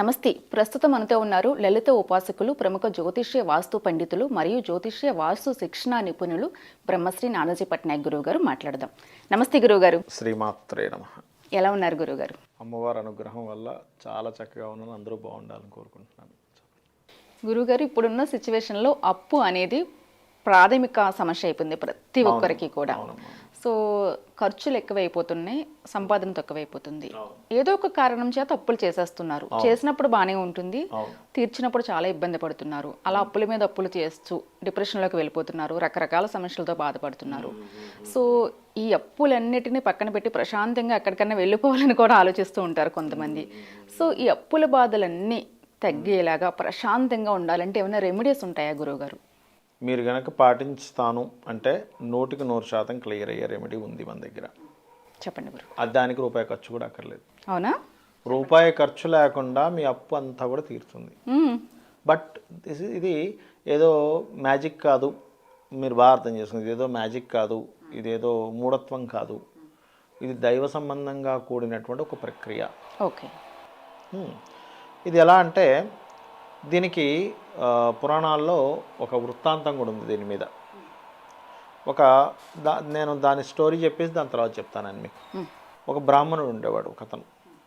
నమస్తే. ప్రస్తుతం మనతో ఉన్నారు లలిత ఉపాసకులు ప్రముఖ జ్యోతిష్య వాస్తు పండితులు మరియు జ్యోతిష్య వాస్తు శిక్షణ నిపుణులు బ్రహ్మశ్రీ నానాజీ పట్నాయక్ గురువు గారు మాట్లాడదాం. నమస్తే గురువు గారు శ్రీమాత్రే నమ. ఎలా ఉన్నారు గురువు గారు అమ్మవారి అనుగ్రహం వల్ల చాలా చక్కగా ఉన్నాను. అందరూ బాగుండాలని కోరుకుంటున్నాను. గురువుగారు ఇప్పుడున్న సిచ్యువేషన్లో అప్పు అనేది ప్రాథమిక సమస్య అయిపోయింది ప్రతి ఒక్కరికి కూడా. సో ఖర్చులు ఎక్కువైపోతున్నాయి సంపాదన తక్కువైపోతుంది. ఏదో ఒక కారణం చేత అప్పులు చేసేస్తున్నారు. చేసినప్పుడు బాగానే ఉంటుంది. తీర్చినప్పుడు చాలా ఇబ్బంది పడుతున్నారు. అలా అప్పుల మీద అప్పులు చేస్తూ డిప్రెషన్లోకి వెళ్ళిపోతున్నారు రకరకాల సమస్యలతో బాధపడుతున్నారు. సో ఈ అప్పులన్నిటిని పక్కన పెట్టి ప్రశాంతంగా ఎక్కడికన్నా వెళ్ళిపోవాలని కూడా ఆలోచిస్తూ ఉంటారు కొంతమంది. సో ఈ అప్పుల బాధలన్నీ తగ్గేలాగా ప్రశాంతంగా ఉండాలంటే ఏమైనా రెమెడీస్ ఉంటాయా గురువుగారు? మీరు గనక పాటిస్తాను అంటే నూటికి నూరు శాతం క్లియర్ అయ్యే రెమెడీ ఉంది మన దగ్గర. చెప్పండి గురు అది దానికి రూపాయి ఖర్చు కూడా అక్కర్లేదు. అవునా? రూపాయి ఖర్చు లేకుండా మీ అప్పు అంతా కూడా తీరుతుంది. బట్ దిస్ ఇది ఏదో మ్యాజిక్ కాదు. మీరు బాగా అర్థం చేసుకుంది. ఇది ఏదో మ్యాజిక్ కాదు. ఇదేదో మూఢత్వం కాదు. ఇది దైవ సంబంధంగా కూడినటువంటి ఒక ప్రక్రియ. ఓకే. ఇది ఎలా అంటే దీనికి పురాణాల్లో ఒక వృత్తాంతం కూడా ఉంది దీని మీద. ఒక దా నేను దాని స్టోరీ చెప్పేసి దాని తర్వాత చెప్తానండి మీకు. ఒక బ్రాహ్మణుడు ఉండేవాడు ఒక అతను.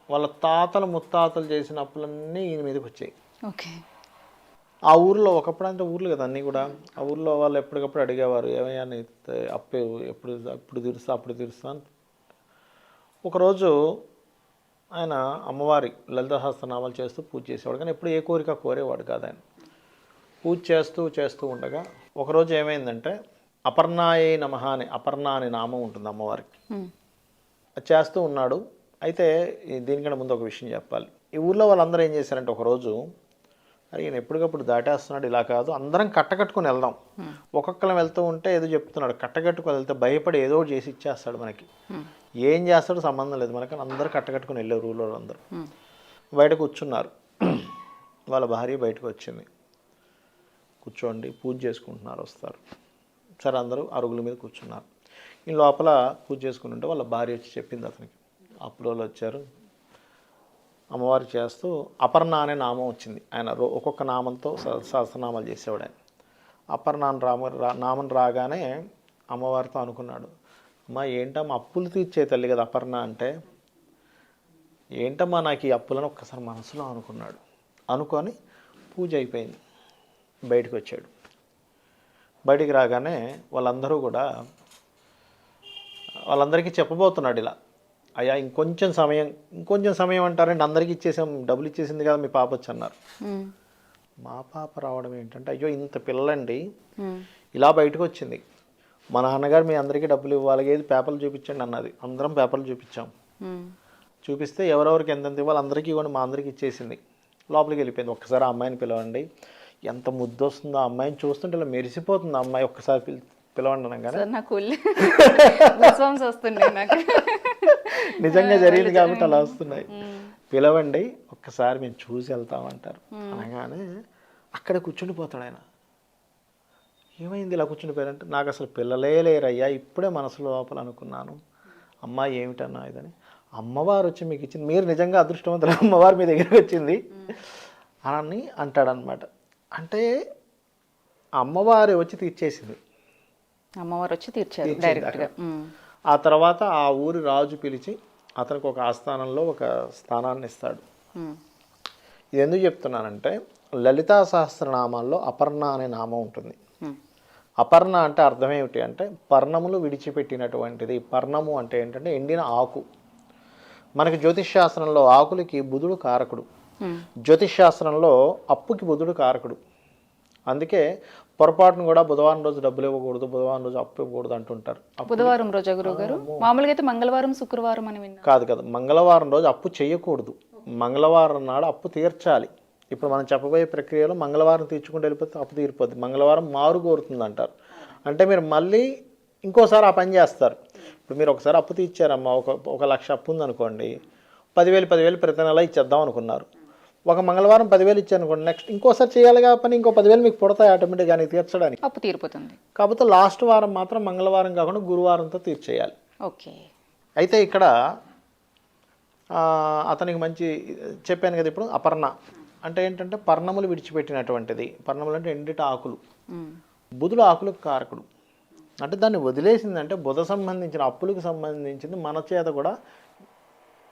వాళ్ళ తాతలు ముత్తాతలు చేసిన అప్పులన్నీ ఈయన మీదకి వచ్చాయి. ఓకే. ఆ ఊర్లో ఒకప్పుడు అంటే ఊర్లు కదా అన్నీ కూడా. ఆ ఊర్లో వాళ్ళు ఎప్పటికప్పుడు అడిగేవారు ఏమయ్యా అప్పు ఎప్పుడు అప్పుడు తీరుస్తా అప్పుడు తీరుస్తా అని. ఒకరోజు ఆయన అమ్మవారి లలిత సహస్రనామాలు చేస్తూ పూజ చేసేవాడు. కానీ ఎప్పుడు ఏ కోరిక కోరేవాడు కాదు ఆయన. పూజ చేస్తూ చేస్తూ ఉండగా ఒకరోజు ఏమైందంటే అపర్ణాయే నమ అని అపర్ణ అనే నామం ఉంటుంది అమ్మవారికి. మ్మ్. అది చేస్తూ ఉన్నాడు. అయితే ఈ దీనికన్నా ముందు ఒక విషయం చెప్పాలి. ఈ ఊర్లో వాళ్ళందరూ ఏం చేశారంటే ఒకరోజు అరే ఈయన ఎప్పటికప్పుడు దాటేస్తున్నాడు ఇలా కాదు. అందరం కట్టకట్టుకుని వెళ్దాం. ఒక్కొక్కరం వెళ్తూ ఉంటే ఏదో చెప్తున్నాడు. కట్టకట్టుకుని వెళ్తే భయపడి ఏదో చేసి ఇచ్చేస్తాడు మనకి. ఏం చేస్తాడో సంబంధం లేదు మనకి. అందరూ కట్టకట్టుకుని వెళ్ళారు ఊళ్ళో అందరూ. బయట కూర్చున్నారు. వాళ్ళ భార్య బయటకు వచ్చింది. కూర్చోండి పూజ చేసుకుంటున్నారు వస్తారు. సరే అందరూ అరుగుల మీద కూర్చున్నారు. ఈ లోపల పూజ చేసుకుంటుంటే వాళ్ళ భార్య వచ్చి చెప్పింది అతనికి. అప్పులోళ్ళు వచ్చారు. అమ్మవారు చేస్తూ అపర్ణ అనే నామం వచ్చింది. ఆయన రో ఒక్కొక్క నామంతో సహస్రనామాలు చేసేవాడు ఆయన. అపర్ణ రామ నామం రాగానే అమ్మవారితో అనుకున్నాడు అమ్మా ఏంటమ్మా అప్పులు తీర్చే తల్లి కదా అపర్ణ అంటే ఏంటమ్మా నాకు ఈ అప్పులను ఒక్కసారి మనసులో అనుకున్నాడు. అనుకొని పూజ అయిపోయింది. బయటకు వచ్చాడు బయటికి రాగానే వాళ్ళందరూ కూడా వాళ్ళందరికీ చెప్పబోతున్నాడు ఇలా అయ్యా ఇంకొంచెం సమయం ఇంకొంచెం సమయం అంటారండి అందరికీ ఇచ్చేసాం డబ్బులు ఇచ్చేసింది కదా మీ పాప వచ్చి అన్నారు. మా పాప రావడం ఏంటంటే అయ్యో ఇంత పిల్లండి. ఇలా బయటకు వచ్చింది మా నాన్నగారు మీ అందరికీ డబ్బులు ఇవ్వాలి ఏది పేపర్లు చూపించండి అన్నది. అందరం పేపర్లు చూపించాం. చూపిస్తే ఎవరెవరికి ఎంతెంత ఇవ్వాలి అందరికీ ఇవ్వండి మా అందరికీ ఇచ్చేసింది. లోపలికి వెళ్ళిపోయింది. ఒక్కసారి అమ్మాయిని పిలవండి. ఎంత ముద్దు వస్తుందో ఆ అమ్మాయిని చూస్తుంటే ఇలా మెరిసిపోతుంది ఆ అమ్మాయి ఒక్కసారి పిలి పిలవండి వస్తున్నాయి నాకు. నిజంగా జరిగింది కాబట్టి అలా వస్తున్నాయి. పిలవండి ఒక్కసారి మేము చూసి వెళ్తామంటారు అనగానే అక్కడ కూర్చుండిపోతాడు ఆయన. ఏమైంది ఇలా కూర్చుండిపోయారంటే నాకు అసలు పిల్లలే లేరయ్యా ఇప్పుడే మనసు లోపల అనుకున్నాను. అమ్మ ఏమిటన్నా ఇదని. అమ్మవారు వచ్చి మీకు ఇచ్చింది మీరు నిజంగా అదృష్టవంతులు అమ్మవారు మీ దగ్గరికి వచ్చింది అని అంటాడనమాట అంటే అమ్మవారు వచ్చి తీర్చేసింది. అమ్మవారు వచ్చి తీర్చారు తీర్చింది డైరెక్ట్గా అక్కడ. ఆ తర్వాత ఆ ఊరి రాజు పిలిచి అతనికి ఒక ఆస్థానంలో ఒక స్థానాన్ని ఇస్తాడు. ఇది ఎందుకు చెప్తున్నానంటే లలితా సహస్రనామాల్లో అపర్ణ అనే నామం ఉంటుంది. అపర్ణ అంటే అర్థం ఏమిటి అంటే పర్ణములు విడిచిపెట్టినటువంటిది. పర్ణము అంటే ఏంటంటే ఎండిన ఆకు. మనకి జ్యోతిష్ శాస్త్రంలో ఆకులకి బుధుడు కారకుడు. జ్యోతిష్ శాస్త్రంలో అప్పుకి బుధుడు కారకుడు. అందుకే పొరపాటును కూడా బుధవారం రోజు డబ్బులు ఇవ్వకూడదు బుధవారం రోజు అప్పు ఇవ్వకూడదు అంటుంటారు. బుధవారం రోజా గురువు గారు? మామూలుగా అయితే మంగళవారం శుక్రవారం అని కాదు కాదు మంగళవారం రోజు అప్పు చేయకూడదు. మంగళవారం నాడు అప్పు తీర్చాలి. ఇప్పుడు మనం చెప్పబోయే ప్రక్రియలో మంగళవారం తీర్చుకుంటూ వెళ్ళిపోతే అప్పు తీరిపోద్ది. మంగళవారం మారు కోరుతుంది అంటారు అంటే మీరు మళ్ళీ ఇంకోసారి ఆ పని చేస్తారు. ఇప్పుడు మీరు ఒకసారి అప్పు తీర్చారమ్మా ఒక ఒక లక్ష అప్పు ఉందనుకోండి పదివేలు పదివేలు ప్రతి నెల ఇచ్చేద్దాం అనుకున్నారు. ఒక మంగళవారం పదివేలు ఇచ్చారనుకోండి నెక్స్ట్ ఇంకోసారి చేయాలి పని ఇంకో పదివేలు మీకు పుడతాయి ఆటోమేటిక్గా నీకు తీర్చడానికి. అప్పు తీరిపోతుంది. కాకపోతే లాస్ట్ వారం మాత్రం మంగళవారం కాకుండా గురువారంతో తీర్చేయాలి. ఓకే. అయితే ఇక్కడ అతనికి మంచి చెప్పాను కదా ఇప్పుడు అపర్ణ. అంటే ఏంటంటే పర్ణములు విడిచిపెట్టినటువంటిది. పర్ణములు అంటే ఎండిట ఆకులు. బుధుడు ఆకులకు కారకుడు. అంటే దాన్ని వదిలేసిందంటే బుధ సంబంధించిన అప్పులకు సంబంధించింది మన చేత కూడా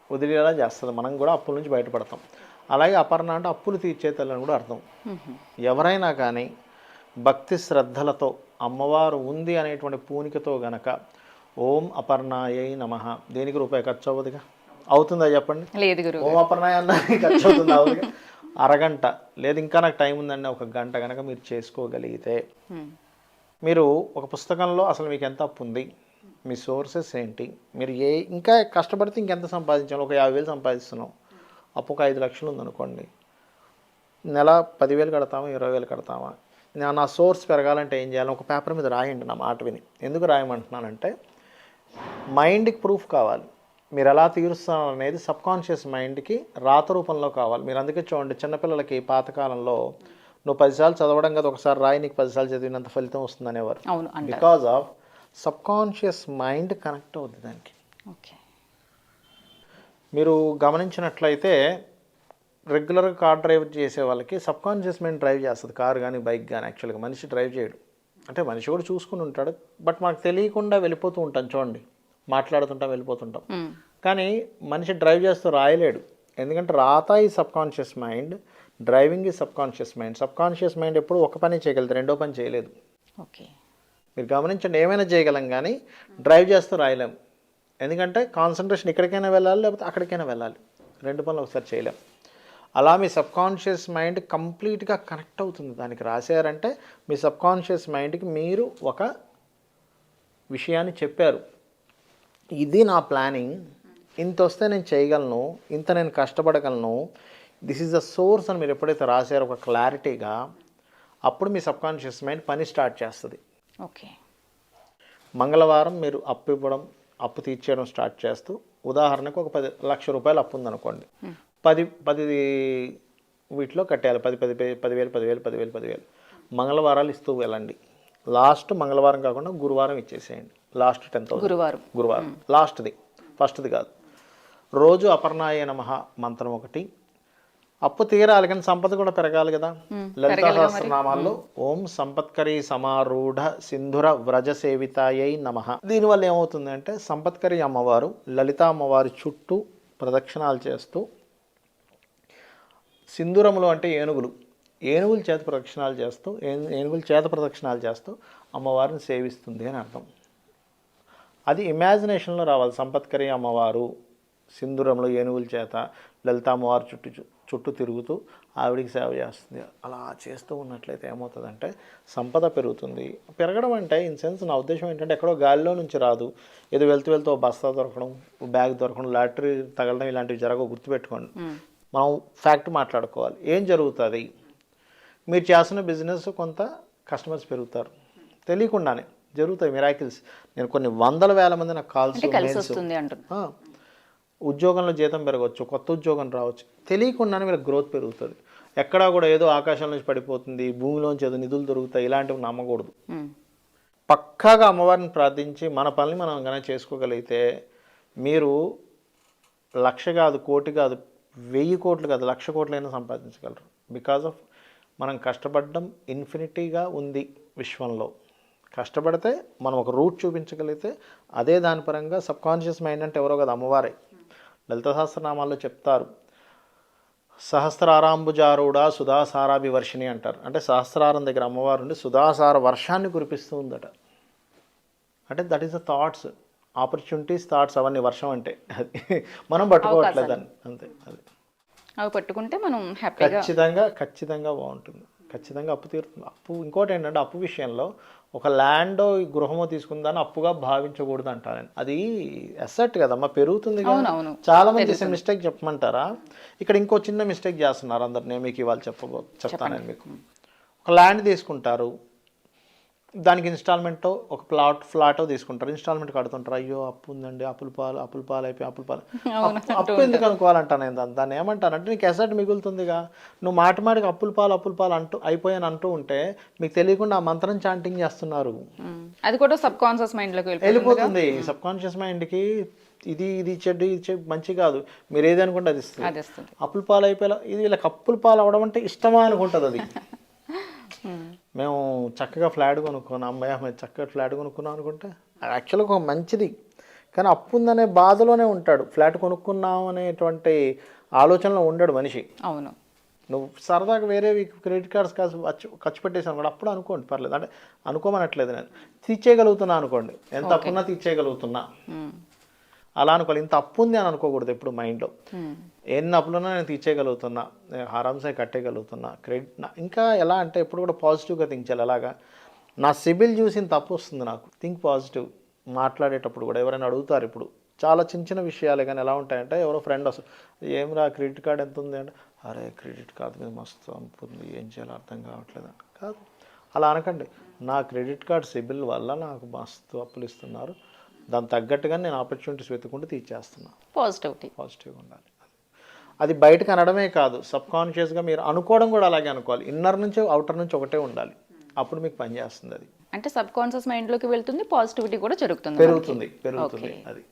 వదిలేలా చేస్తుంది. మనం కూడా అప్పుల నుంచి బయటపడతాం. అలాగే అపర్ణ అంటే అప్పులు తీర్చే తల్లి అని కూడా అర్థం. ఎవరైనా కానీ భక్తి శ్రద్ధలతో అమ్మవారు ఉంది అనేటువంటి పూనికతో గనక ఓం అపర్ణాయై నమ. దేనికి రూపాయి ఖర్చు అవ్వదుగా? అవుతుందా చెప్పండి? లేదు ఓం అపర్ణాయ అన్న ఖర్చు అవుతుందా? అవ్వదుగా అరగంట లేదు ఇంకా నాకు టైం ఉందండి ఒక గంట కనుక మీరు చేసుకోగలిగితే. మీరు ఒక పుస్తకంలో అసలు మీకు ఎంత అప్పు ఉంది? మీ సోర్సెస్ ఏంటి? మీరు ఏ ఇంకా కష్టపడితే ఇంకెంత సంపాదించాలి? ఒక యాభై వేలు సంపాదిస్తున్నాం. అప్పు ఒక ఐదు లక్షలు ఉందనుకోండి. నెల పదివేలు కడతామా ఇరవై వేలు కడతామా? నా- నా సోర్స్ పెరగాలంటే ఏం చేయాలి? ఒక పేపర్ మీద రాయండి నా మాట విని. ఎందుకు రాయమంటున్నానంటే మైండ్కి ప్రూఫ్ కావాలి. మీరు ఎలా తీరుస్తున్నారు అనేది సబ్కాన్షియస్ మైండ్కి రాత రూపంలో కావాలి. మీరు అందుకే చూడండి చిన్నపిల్లలకి పాతకాలంలో నువ్వు పదిసార్లు చదవడం కదా ఒకసారి రాయి నీకు పదిసార్లు చదివినంత ఫలితం వస్తుంది అనేవారు because of subconscious mind connect అవుద్ది దానికి. ఓకే. మీరు గమనించినట్లయితే రెగ్యులర్గా కార్ డ్రైవ్ చేసే వాళ్ళకి సబ్కాన్షియస్ మైండ్ డ్రైవ్ చేస్తుంది. కారు కానీ బైక్ కానీ యాక్చువల్గా మనిషి డ్రైవ్ చేయడు. అంటే మనిషి కూడా చూసుకుని ఉంటాడు. బట్ మనకు తెలియకుండా వెళ్ళిపోతూ ఉంటాం చూడండి. మాట్లాడుతుంటాం వెళ్ళిపోతుంటాం. ఉమ్. కానీ మనిషి డ్రైవ్ చేస్తూ రాయలేడు. ఎందుకంటే రాత ఈ సబ్కాన్షియస్ మైండ్ డ్రైవింగ్ ఈ సబ్కాన్షియస్ మైండ్ సబ్కాన్షియస్ మైండ్ ఎప్పుడు ఒక పని చేయగలదు రెండో పని చేయలేదు. ఓకే. మీరు గమనించండి ఏమైనా చేయగలం కానీ డ్రైవ్ చేస్తూ రాయలేం. ఎందుకంటే కాన్సన్ట్రేషన్ ఇక్కడికైనా వెళ్ళాలి లేకపోతే అక్కడికైనా వెళ్ళాలి. రెండు పనులు ఒకసారి చేయలేం. అలా మీ సబ్కాన్షియస్ మైండ్ కంప్లీట్గా కనెక్ట్ అవుతుంది. దానికి రాశారంటే మీ సబ్కాన్షియస్ మైండ్కి మీరు ఒక విషయాన్ని చెప్పారు. ఇది నా ప్లానింగ్ ఇంత వస్తే నేను చేయగలను. ఇంత నేను కష్టపడగలను. దిస్ ఈజ్ ద సోర్స్ అని మీరు ఎప్పుడైతే రాశారో ఒక క్లారిటీగా అప్పుడు మీ సబ్కాన్షియస్ మైండ్ పని స్టార్ట్ చేస్తుంది. ఓకే. మంగళవారం మీరు అప్పు ఇవ్వడం అప్పు తీర్చేయడం స్టార్ట్ చేస్తూ ఉదాహరణకు ఒక పది లక్ష రూపాయలు అప్పు ఉందనుకోండి. పది పది వీటిలో కట్టేయాలి. పది పది పది పదివేలు పదివేలు పదివేలు పదివేలు. మంగళవారాలు ఇస్తూ వెళ్ళండి. లాస్ట్ మంగళవారం కాకుండా గురువారం ఇచ్చేసేయండి. Last ten thousand. గురువారం. గురువారం. లాస్ట్ది. ఫస్ట్ది కాదు. రోజు అపర్ణాయ నమః మంత్రం ఒకటి. అప్పు తీరాలి కానీ సంపద కూడా పెరగాలి కదా. లలిత సహస్రనామాల్లో ఓం సంపత్కరి సమారూఢ సింధుర వ్రజ సేవితాయై నమ. దీనివల్ల ఏమవుతుంది అంటే సంపత్కరి అమ్మవారు లలిత అమ్మవారి చుట్టూ ప్రదక్షిణాలు చేస్తూ సింధూరములు అంటే ఏనుగులు. ఏనుగుల చేత ప్రదక్షిణాలు చేస్తూ ఏను- ఏనుగుల చేత ప్రదక్షిణాలు చేస్తూ అమ్మవారిని సేవిస్తుంది అని అర్థం. అది ఇమాజినేషన్లో రావాలి. సంపత్కరి అమ్మవారు సింధూరంలో ఏనుగుల చేత లలిత అమ్మవారు చుట్టూ చుట్టూ తిరుగుతూ ఆవిడికి సేవ చేస్తుంది. అలా చేస్తూ ఉన్నట్లయితే ఏమవుతుందంటే సంపద పెరుగుతుంది. పెరగడం అంటే ఇన్ సెన్స్ నా ఉద్దేశం ఏంటంటే ఎక్కడో గాలిలో నుంచి రాదు. ఏదో వెళ్తూ వెళ్తూ బస్తా దొరకడం బ్యాగ్ దొరకడం లాటరీ తగలడం ఇలాంటివి జరగవు గుర్తుపెట్టుకోండి. మనం ఫ్యాక్ట్ మాట్లాడుకోవాలి. ఏం జరుగుతుంది? మీరు చేస్తున్న బిజినెస్ కొంత కస్టమర్స్ పెరుగుతారు. తెలియకుండానే జరుగుతాయి మిరాకిల్స్ నేను కొన్ని వందల వేల మంది నాకు కాల్స్ ఉద్యోగంలో జీతం పెరగవచ్చు కొత్త ఉద్యోగం రావచ్చు. తెలియకుండానే మీరు గ్రోత్ పెరుగుతుంది. ఎక్కడా కూడా ఏదో ఆకాశం నుంచి పడిపోతుంది భూమిలోంచి ఏదో నిధులు దొరుకుతాయి ఇలాంటివి నమ్మకూడదు. పక్కాగా అమ్మవారిని ప్రార్థించి మన పనులు మనం కనుక చేసుకోగలిగితే మీరు లక్ష కాదు కోటి కాదు వెయ్యి కోట్లు కాదు లక్ష కోట్లైనా సంపాదించగలరు. బికాజ్ ఆఫ్ మనం కష్టపడడం ఇన్ఫినిటీగా ఉంది విశ్వంలో. కష్టపడితే మనం ఒక రూట్ చూపించగలిగితే అదే దాని పరంగా సబ్కాన్షియస్ మైండ్ అంటే ఎవరో కదా అమ్మవారే. లలిత సహస్రనామాల్లో చెప్తారు. సహస్రారాంబుజారుడ సుధాసారాభివర్షిణి అంటారు. అంటే సహస్రారం దగ్గర అమ్మవారు ఉండి సుధాసార వర్షాన్ని కురిపిస్తూ ఉందట. అంటే that is the thoughts opportunities thoughts అవన్నీ వర్షం అంటే. అది మనం పట్టుకోవట్లేదు దాన్ని అంతే అది. అవి పట్టుకుంటే మనం ఖచ్చితంగా ఖచ్చితంగా బాగుంటుంది. ఖచ్చితంగా అప్పు తీరుతుంది అప్పు ఇంకోటి ఏంటంటే అప్పు విషయంలో ఒక ల్యాండ్ గృహమో తీసుకుందాన్ని అప్పుగా భావించకూడదు అంటారు నేను. అది అసెట్ కదమ్మా పెరుగుతుంది. చాలా మంది చేసే మిస్టేక్ చెప్పమంటారా? ఇక్కడ ఇంకో చిన్న మిస్టేక్ చేస్తున్నారు అందరు నేను మీకు ఇవాళ చెప్పబో చెప్తాను నేను మీకు. ఒక ల్యాండ్ తీసుకుంటారు దానికి ఇన్స్టాల్మెంట్ ఒక ప్లాట్ ఫ్లాట్ తీసుకుంటారు. ఇన్స్టాల్మెంట్ కడుతుంటారు. అయ్యో అప్పు ఉందండి. అప్పుల పాలు అప్పుల పాలు అయిపోయి అప్పుల పాలు. అప్పు- ఎందుకు అనుకోవాలంటాను నేను దాన్ని? దాన్ని ఏమంటానంటే నీకు ఎసెట్ మిగులుతుందిగా. నువ్వు మాటి మాటికి అప్పుల పాలు అప్పుల పాలు అంటూ అయిపోయాను అంటూ ఉంటే మీకు తెలియకుండా ఆ మంత్రం చాంటింగ్ చేస్తున్నారు. అది కూడా సబ్ కాన్షియస్ మైండ్లోకి వెళ్ళిపోతుంది. సబ్ కాన్షియస్ మైండ్కి ఇది ఇది చెడ్డు ఇది చెడ్డు మంచి కాదు. మీరు ఏది అనుకుంటే అది ఇస్తుంది. అది ఇస్తుంది. అప్పుల పాలు అయిపోయేలా ఇది వీళ్ళకి అప్పుల పాలు అవడం అంటే ఇష్టమా అనుకుంటుంది అది? మేము చక్కగా ఫ్లాట్ కొనుక్కున్నాం. అమ్మాయి అమ్మాయి చక్కగా ఫ్లాట్ కొనుక్కున్నాం అనుకుంటే అది యాక్చువల్గా ఒక మంచిది. కానీ అప్పు ఉందనే బాధలోనే ఉంటాడు. ఫ్లాట్ కొనుక్కున్నాం అనేటువంటి ఆలోచనలో ఉండడు మనిషి. అవును. నువ్వు సరదాగా వేరే క్రెడిట్ కార్డ్స్ కాసు ఖర్చు ఖర్చు పెట్టేసాను కూడా అప్పుడు అనుకోండి పర్లేదు. అంటే అనుకోమనట్లేదు నేను. తీర్చేయగలుగుతున్నా అనుకోండి. ఎంత అప్పున్నా తీర్చేయగలుగుతున్నా. అలా అనుకోవాలి. ఇంత అప్పు ఉంది అని అనుకోకూడదు ఎప్పుడు మైండ్లో. ఎన్ని అప్పులున్నా నేను తీర్చేయగలుగుతున్నా. నేను ఆరామ్సే కట్టేయగలుగుతున్నా. క్రెడిట్ నా- ఇంకా ఎలా అంటే ఎప్పుడు కూడా పాజిటివ్గా థింక్ చేయాలి. ఎలాగా నా సిబిల్ చూసిన తప్పు వస్తుంది నాకు. Think positive. మాట్లాడేటప్పుడు కూడా ఎవరైనా అడుగుతారు ఇప్పుడు. చాలా చిన్న చిన్న విషయాలే కానీ ఎలా ఉంటాయంటే ఎవరో ఫ్రెండ్ వస్తారు ఏమిరా క్రెడిట్ కార్డ్ ఎంత ఉంది? అంటే అరే క్రెడిట్ కార్డ్ మీద మస్తు అప్పు ఉంది. ఏం చేయాలో అర్థం కావట్లేదు? అని. కాదు. అలా అనకండి. నా క్రెడిట్ కార్డ్ సిబిల్ వల్ల నాకు మస్తు అప్పులు ఇస్తున్నారు. దాని తగ్గట్టుగా నేను ఆపర్చునిటీస్ వెతుకుంటూ తీర్చేస్తున్నాను పాజిటివిటీ పాజిటివ్గా ఉండాలి. అది బయటకు అనడమే కాదు సబ్ కాన్షియస్గా మీరు అనుకోవడం కూడా అలాగే అనుకోవాలి. ఇన్నర్ నుంచి అవుటర్ నుంచి ఒకటే ఉండాలి. అప్పుడు మీకు పని చేస్తుంది అది. అంటే సబ్ కాన్షియస్ మైండ్లోకి వెళ్తుంది పాజిటివిటీ కూడా జరుగుతుంది. పెరుగుతుంది పెరుగుతుంది అది.